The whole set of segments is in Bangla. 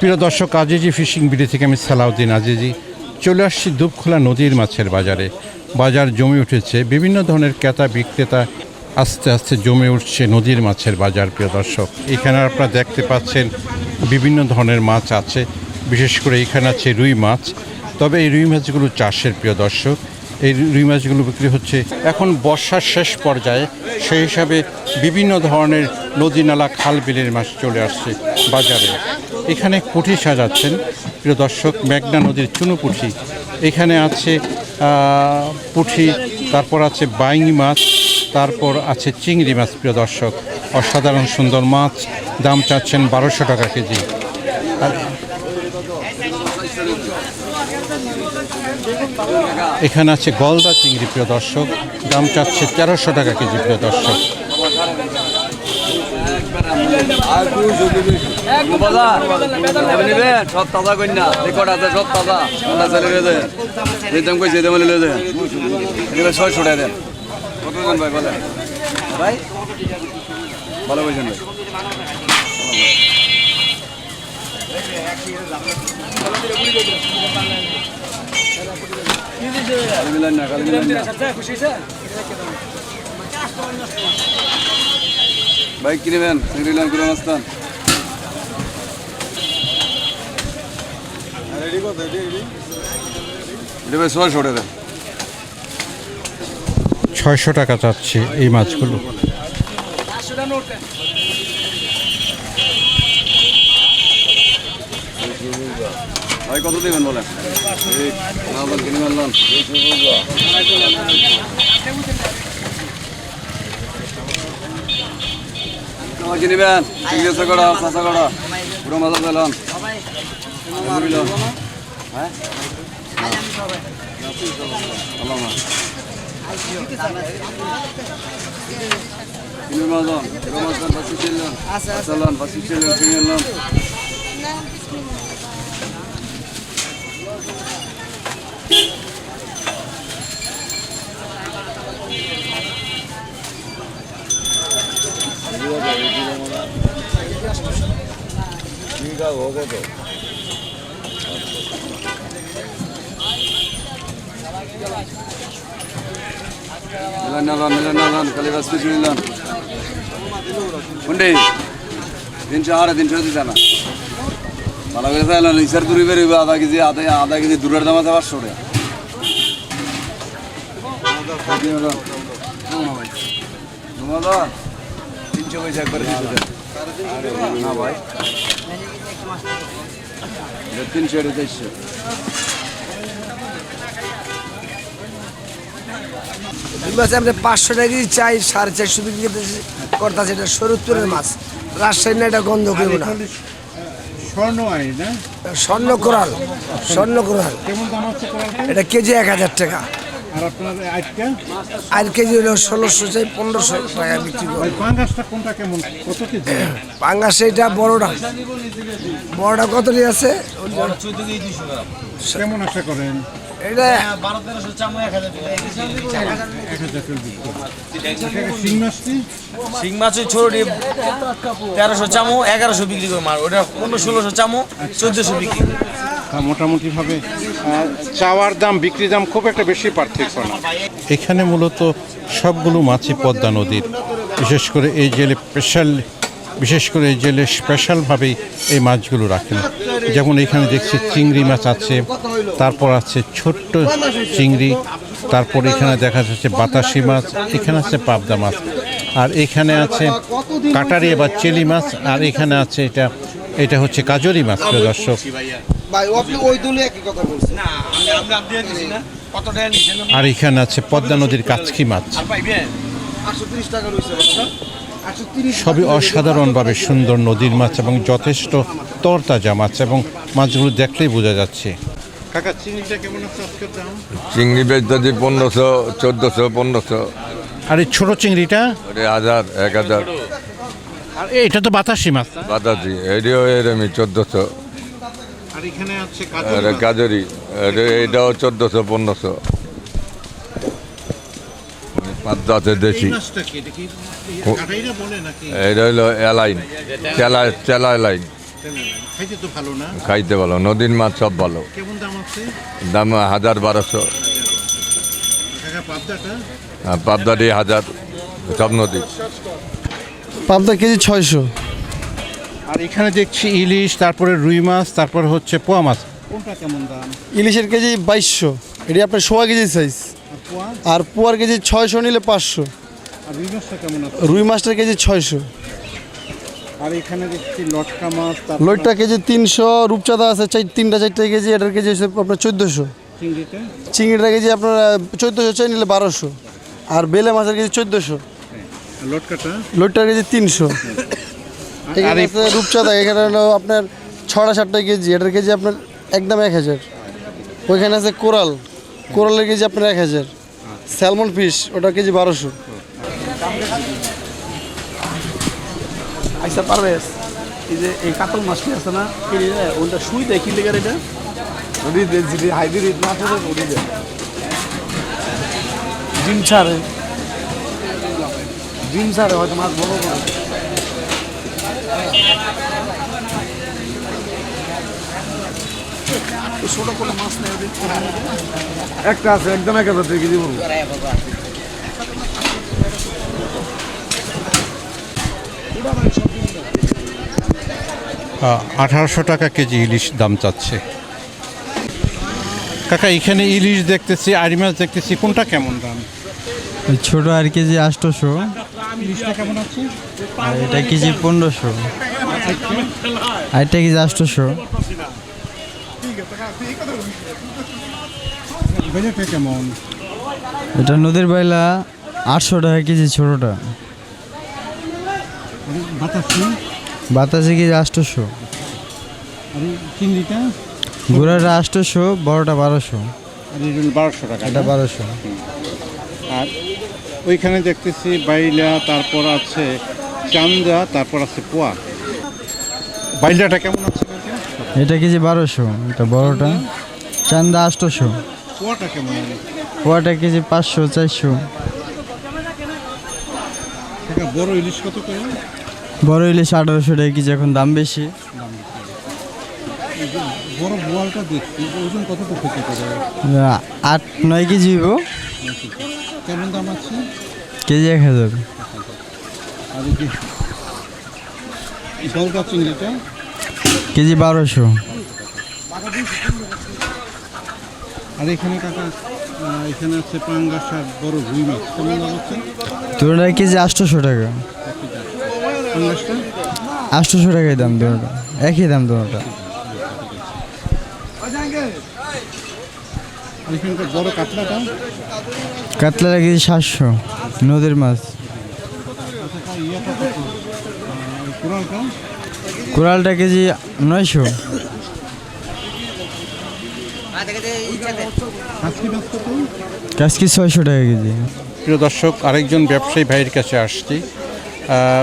প্রিয় দর্শক, আজিজি ফিশিং বিডি থেকে আমি সালাউদ্দিন আজিজি। চলে আসছি দুপখোলা নদীর মাছের বাজারে। বাজার জমে উঠেছে বিভিন্ন ধরনের ক্রেতা, বিক্রেতা আস্তে আস্তে জমে উঠছে নদীর মাছের বাজার, প্রিয় দর্শক। এখানে আপনারা দেখতে পাচ্ছেন বিভিন্ন ধরনের মাছ আছে। বিশেষ করে এখানে আছে রুই মাছ। তবে এই রুই মাছগুলো চাষের, প্রিয় দর্শক। এই রুই মাছগুলো বিক্রি হচ্ছে এখন বর্ষার শেষ পর্যায়ে। সেই হিসাবে বিভিন্ন ধরনের নদী নালা খাল বিলের মাছ চলে আসছে বাজারে। এখানে পুঁটি সাজাচ্ছেন। প্রিয় দর্শক, মেঘনা নদীর চুনো এখানে আছে পুঁটি তারপর আছে বাইঙি মাছ, তারপর আছে চিংড়ি মাছ, প্রিয় দর্শক। অসাধারণ সুন্দর মাছ, দাম চাচ্ছেন বারোশো টাকা কেজি। আর এখানে আছে গলদা চিংড়ি, প্রিয় দর্শক। দাম চাচ্ছে তেরোশো টাকা কেজি, প্রিয় দর্শক। বাজার আপনি নেবেন সব তাজা কন্যা রেকর্ড আছে সব তাজা আমরা চলে গেছে যে দাম কইছে দাম নিলে দেন এগুলো ছয়শো টাকা দেন কত দেন ভাই বলেন ভাই ভালো বলছেন ভাই কালি মিলান না কালি মিলান না ভাই কি নেবেন চিংড়ি লাইন করে আসতাম এটা ভাই ছয়শো টাকা দেন ছয়শো টাকা চাচ্ছে এই মাছগুলো ভাই কত দেবেন বলেন মালদান কিনে মারলাম তোমার কি নেবেন চিংড়ি কড়া চাষা কড়া পুরো মাথা দিলাম হ্যাঁ ভালো মা কিনে মারলাম পুরো মাছ পাঁচশো ছিলাম চালান পাঁচশো ছিলাম কিনে এলাম মিলান নালান মিলান নালান কালীবাস কিছু নিলাম ఉండే তিনশো আরে তিনশো দিতে না ভালো করে চাইলাম ইসার দূরে বেরোবে আধা কেজি আধা আধা কেজি দূরের দাম আছে না ভাই এটা তিনশো এটা চারশো এই মাছ আমরা পাঁচশো টাকা কেজি চাই সাড়ে চারশো বিক্রি করতেছে এটা সরুত্তরের মাছ। রাজশাহী না এটা গন্ধ করব না। স্বর্ণ স্বর্ণ কোরাল স্বর্ণ কোরাল। কেমন দাম আছে এটা কেজি এক হাজার টাকা। আর কেজি হলো ষোলোশো চাই পনেরোশো টাকা বিক্রি করে। পাঙ্গাস এটা বড়টা। বড়টা কত নিয়ে আছে? কেমন আশা করেন? এটা এক হাজার চল্লিশ শিং মাছ ছোট তেরোশো চামো এগারোশো বিক্রি করে মার ওটা পনেরো ষোলোশো চামো চোদ্দোশো বিক্রি মোটামুটিভাবে চাওয়ার দাম বিক্রি দাম খুব একটা বেশি পার্থক্য না। এখানে মূলত সবগুলো মাছই পদ্মা নদীর। বিশেষ করে এই জেলে স্পেশাল, বিশেষ করে এই জেলে স্পেশালভাবেই এই মাছগুলো রাখেন। যেমন এখানে দেখছি চিংড়ি মাছ আছে, তারপর আছে ছোট্ট চিংড়ি, তারপর এখানে দেখা যাচ্ছে বাতাসি মাছ, এখানে আছে পাবদা মাছ। আর এখানে আছে কাটারি বা চেলি মাছ, আর এখানে আছে এটা এটা হচ্ছে কাজরি মাছ প্রিয় দর্শক। আর এখানে আছে পদ্মা নদীর কাচকি মাছ। সবই অসাধারণভাবে সুন্দর নদীর মাছ এবং যথেষ্ট তরতাজা মাছ এবং মাছগুলো দেখলেই বোঝা যাচ্ছে। কাকা চিংড়িটা কেমন আছে আজকের দাম? চিংড়ি বেচতেছি পনেরোশো চোদ্দোশো পনেরোশো। আর এই ছোট চিংড়িটা? হাজার এক হাজার। আর এটা তো বাতাসি মাছ? বাতাসি এটিও এরমি চোদ্দোশো। আর এখানে আছে আর গাজরি এটা- এটাও চোদ্দোশো পনেরোশো। আছে দেশি। এটা হলো এলাইন চেলা চেলা খাইতে ভালো না? খাইতে ভালো নদীর মাছ সব ভালো। দাম হাজার বারোশো। পাবদাটা? পাবদারি হাজার সব নদী। পাবদা কেজি ছয়শো। আর এখানে দেখছি ইলিশ তারপরে রুই মাছ তারপর হচ্ছে পোয়া মাছ। কোনটা কেমন দাম? ইলিশের কেজি বাইশশো। এটি আপনার সোয়া কেজি সাইজ আর পোয়ার কেজি ছয়শো নিলে পাঁচশো। রুই মাছটা কেমন রুই মাছটার কেজি ছয়শো। আর এখানে দেখছি লটকা মাছ লইটটা কেজি তিনশো রূপচাঁদা আছে চাই তিনটা চারটে কেজি এটার কেজি হচ্ছে আপনার চোদ্দোশো। চিংড়িটা? চিংড়িটা কেজি আপনার চোদ্দোশো চাই নিলে বারোশো। আর বেলে মাছের কেজি চোদ্দোশো। লটকাটা? লইটটার কেজি তিনশো। আর আছে রূপচাঁদা এখানে হলো আপনার ছটা সাতটা কেজি এটার কেজি আপনার একদম এক হাজার। ওইখানে আছে কোরাল কোরালের কেজি আপনার এক হাজার। স্যালমন ফিশ ওটা কেজি বারোশো। আইসা পারবে এই যে এই কাতল মাছটি আছে না ওটা শুই দেয় কি লেগে এটা? যদি যদি হাইব্রিড মাছ আছে ওটি দেয় ডিম ছাড়ে। ডিম ছাড়ে হয়তো মাছ বড় বড়। ছোট কোনো মাছ নেই একটা আছে একদম এক হাজার কেজি বলব আঠারোশো টাকা কেজি ইলিশ দাম চাচ্ছে। কাকা এখানে ইলিশ দেখতেছি আড়ি মাছ দেখতেছি কোনটা কেমন দাম? ছোট আর কেজি আটশোশো কেমন আছে? আর এটা কেজি পনেরোশো। আর এটা কেজি আটশোশো। কেমন? এটা নদীর বাইলা আটশো টাকা কেজি ছোটোটা। বাতাসে? কেজি আটশোশো। গুড়াটা আটশোশো বড়টা বারোশো। বারোশো টাকা এটা বারোশো। আর ওইখানে দেখতেছি বাইলা তারপর আছে চান্দা তারপর আছে পোয়া। বাইলাটা কেমন আছে? এটা কেজি বারোশো এটা বড়টা। চান্দা আটশোশো পোয়াটা কেমন পোয়াটা কেজি পাঁচশো চারশো। বড় ইলিশ কত করে? বড় ইলিশ আঠারোশো টাকা কেজি এখন দাম বেশি। বড় বোয়ালটা দেখছি ওজন হতে আট নয় কেজি হইব। কেমন দাম আছে? কেজি এক হাজার। আর এই যে চিংড়িটা কেজি বারোশো। আর এখানে কাকা এখানে আছে পাঙ্গাস আর বড় রুই মাছ। কেমন দাম আছে? দুটা কেজি আটশোশো টাকা। পাঙ্গাসটা? আটশোশো টাকাই দাম দুটা একই দাম দুটা এখানকার বড় কাতলাটা? কাতলা কেজি সাতশো নদীর মাছ। কোরালটা কোরালটা কেজি নয়শো। কাজকি ছয়শো টাকা কেজি। প্রিয় দর্শক আরেকজন ব্যবসায়ী ভাইয়ের কাছে আসছি।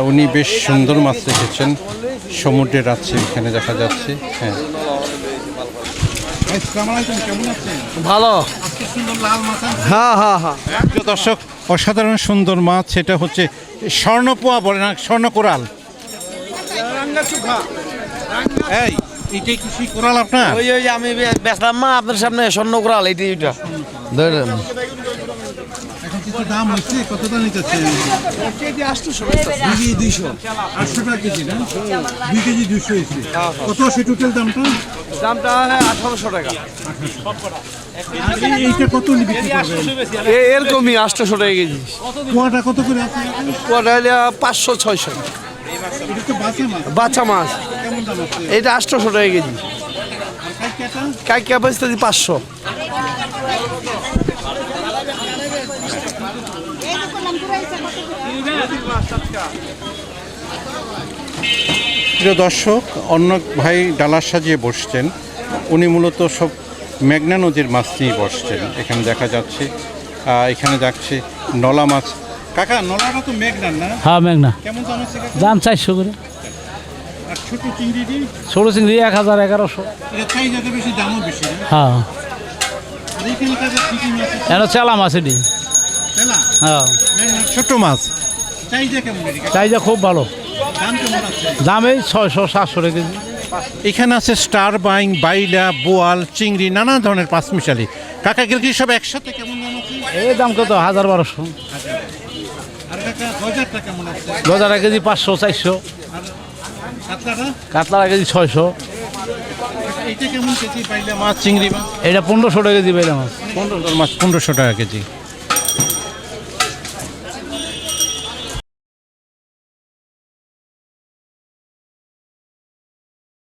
উনি বেশ সুন্দর মাছ রেখেছেন। সমুদ্রের আছে এখানে দেখা যাচ্ছে। হ্যাঁ। ভালো। হ্যাঁ হ্যাঁ হ্যাঁ। দর্শক অসাধারণ সুন্দর মাছ সেটা হচ্ছে স্বর্ণপোয়া বলে না স্বর্ণ কোরাল। এই এটাই কি কোরাল আপনার? ওই ওই আমি বেচলাম মা আপনার সামনে স্বর্ণ কোরাল এইটি। ওইটা ধরেন। এখন কিছু দাম হচ্ছে? কত দাম নিতেছে? কেজি আটশোশো কেজি দুইশো। আটশো টাকা কেজি না? দুই কেজি দুইশো হয়েছে। কত আছে টোটাল দামটা? দামটা আঠারোশো টাকা। এইটা কত এরকমই আটশোশো টাকা কেজি। পোয়াটা কত করে হলে পাঁচশো ছয়শো। বাচ্চা মাছ। এটা আটশোশো টাকা কেজি। কাইকা পাঁচশো। প্রিয় দর্শক অন্য ভাই ডালার সাজিয়ে বসছেন। উনি মূলত সব মেঘনা নদীর মাছ নিয়ে বসছেন। এখানে দেখা যাচ্ছে এখানে যাচ্ছে নলা মাছ। কাকা নলাটা তো মেঘনা না? হ্যাঁ মেঘনা। কেমন দাম আছে কাকা? দাম চারশো করে। আর ছোট চিংড়িটি ছোট চিংড়ি এক হাজার এগারোশো। যাতে বেশি দামও বেশি হ্যাঁ। এটা চেলা মাছ এটি। হ্যাঁ। ছোট মাছ। চাহিদা খুব ভালো। দাম এই ছয়শো সাতশো টাকা কেজি এখানে আছে স্টার বাইং বাইলা বোয়াল চিংড়ি নানা ধরনের পাঁচ মিশালি। কাকা গেল কি সব একসাথে কেমন এই দাম কত? হাজার বারোশো। গজারা কেজি পাঁচশো চারশো। কাতলারা কেজি ছয়শো। বাইলা মাছ এটা পনেরোশো টাকা কেজি পনেরোশো মাছ পনেরোশো টাকা কেজি।